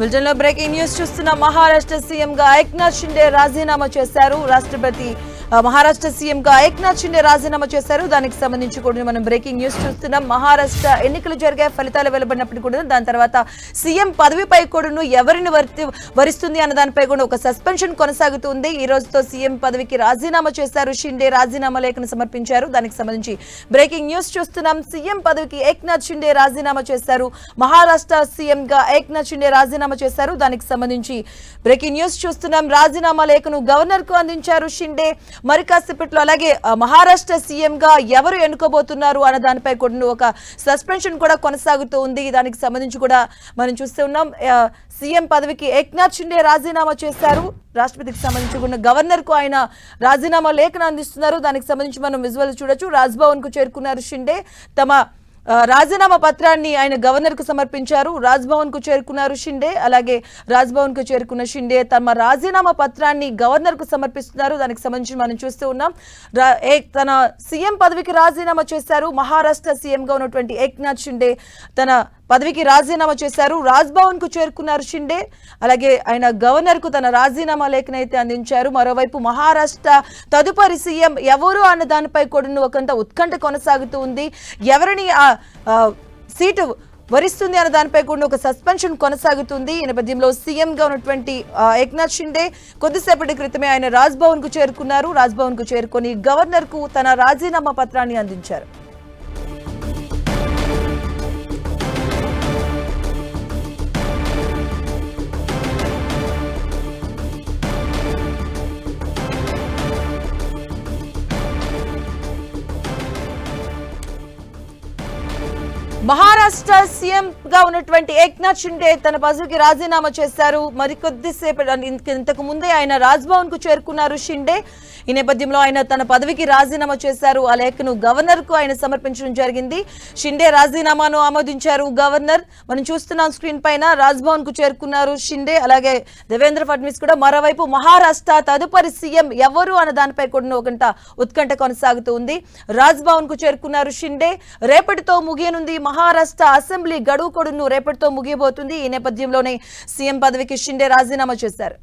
లో breaking news చూస్తున్న Maharashtra CM గా ఏక్నాథ్ షిండే రాజీనామా చేశారు. రాష్ట్రపతి మహారాష్ట్ర సీఎంగా ఏక్నాథ్ షిండే రాజీనామా చేశారు. దానికి సంబంధించి కూడా మనం బ్రేకింగ్ న్యూస్ చూస్తున్నాం. మహారాష్ట్ర ఎన్నికలు జరిగాయి ఫలితాలు వెలువడినప్పుడు కూడా దాని తర్వాత సీఎం పదవిపై కూడాను ఎవరిని వరి వరిస్తుంది అన్న దానిపై కూడా ఒక సస్పెన్షన్ కొనసాగుతుంది. ఈ రోజుతో సీఎం పదవికి రాజీనామా చేశారు. షిండే రాజీనామా లేఖను సమర్పించారు. దానికి సంబంధించి బ్రేకింగ్ న్యూస్ చూస్తున్నాం. సీఎం పదవికి ఏక్నాథ్ షిండే రాజీనామా చేశారు. మహారాష్ట్ర సీఎంగా ఏక్నాథ్ షిండే రాజీనామా చేశారు. దానికి సంబంధించి బ్రేకింగ్ న్యూస్ చూస్తున్నాం. రాజీనామా లేఖను గవర్నర్కు అందించారు షిండే. మరి కాసేపట్లో అలాగే మహారాష్ట్ర సీఎం గా ఎవరు ఎన్నుకోబోతున్నారు అన్న దానిపై కూడా ఒక సస్పెన్షన్ కూడా కొనసాగుతూ ఉంది. దానికి సంబంధించి కూడా మనం చూస్తూ ఉన్నాం. సీఎం పదవికి ఏక్నాథ్ షిండే రాజీనామా చేశారు. రాష్ట్రపతికి సంబంధించి కూడా గవర్నర్కు ఆయన రాజీనామా లేఖను అందిస్తున్నారు. దానికి సంబంధించి మనం విజువల్ చూడొచ్చు. రాజ్భవన్కు చేరుకున్నారు షిండే. తమ రాజీనామా పత్రాన్ని ఆయన గవర్నర్కు సమర్పించారు. రాజ్భవన్కు చేరుకున్నారు షిండే. అలాగే రాజ్భవన్కు చేరుకున్న షిండే తమ రాజీనామా పత్రాన్ని గవర్నర్కు సమర్పిస్తున్నారు. దానికి సంబంధించి మనం చూస్తూ ఉన్నాం. రా- తన సీఎం పదవికి రాజీనామా చేశారు. మహారాష్ట్ర సీఎం గా ఉన్నటువంటి ఏక్నాథ్ షిండే తన పదవికి రాజీనామా చేశారు. రాజ్భవన్కు చేరుకున్నారు షిండే. అలాగే ఆయన గవర్నర్కు తన రాజీనామా లేఖనైతే అందించారు. మరోవైపు మహారాష్ట్ర తదుపరి సీఎం ఎవరు అన్న దానిపై కూడా ఒకంత ఉత్కంఠ కొనసాగుతూ ఉంది. ఎవరిని ఆ సీటు వరిస్తుంది అన్న దానిపై కూడా ఒక సస్పెన్షన్ కొనసాగుతుంది. ఈ నేపథ్యంలో సీఎంగా ఉన్నటువంటి ఏక్నాథ్ షిండే కొద్దిసేపటి క్రితమే ఆయన రాజ్భవన్కు చేరుకున్నారు. రాజ్భవన్కు చేరుకొని గవర్నర్కు తన రాజీనామా పత్రాన్ని అందించారు. మహారాష్ట్ర సీఎం గా ఉన్నటువంటి ఏక్నాథ్ షిండే తన పదవికి రాజీనామా చేశారు. మరి కొద్దిసేపు ఇంతకు ముందే ఆయన రాజ్భవన్కు చేరుకున్నారు షిండే. ఈ నేపథ్యంలో ఆయన తన పదవికి రాజీనామా చేశారు. ఆ లేఖను గవర్నర్కు ఆయన సమర్పించడం జరిగింది. షిండే రాజీనామాను ఆమోదించారు గవర్నర్. మనం చూస్తున్నాం స్క్రీన్ పైన రాజ్భవన్కు చేరుకున్నారు షిండే. అలాగే దేవేంద్ర ఫడ్నవీస్ కూడా మరోవైపు మహారాష్ట్ర తదుపరి సీఎం ఎవరు అన్న దానిపై కూడా ఒకంట ఉత్కంఠ కొనసాగుతూ ఉంది. రాజ్భవన్కు చేరుకున్నారు షిండే. రేపటితో ముగియనుంది మహారాష్ట్ర అసెంబ్లీ గడువు కొడును రేపటితో ముగియబోతుంది. ఈ నేపథ్యంలోనే సీఎం పదవికి షిండే రాజీనామా చేశారు.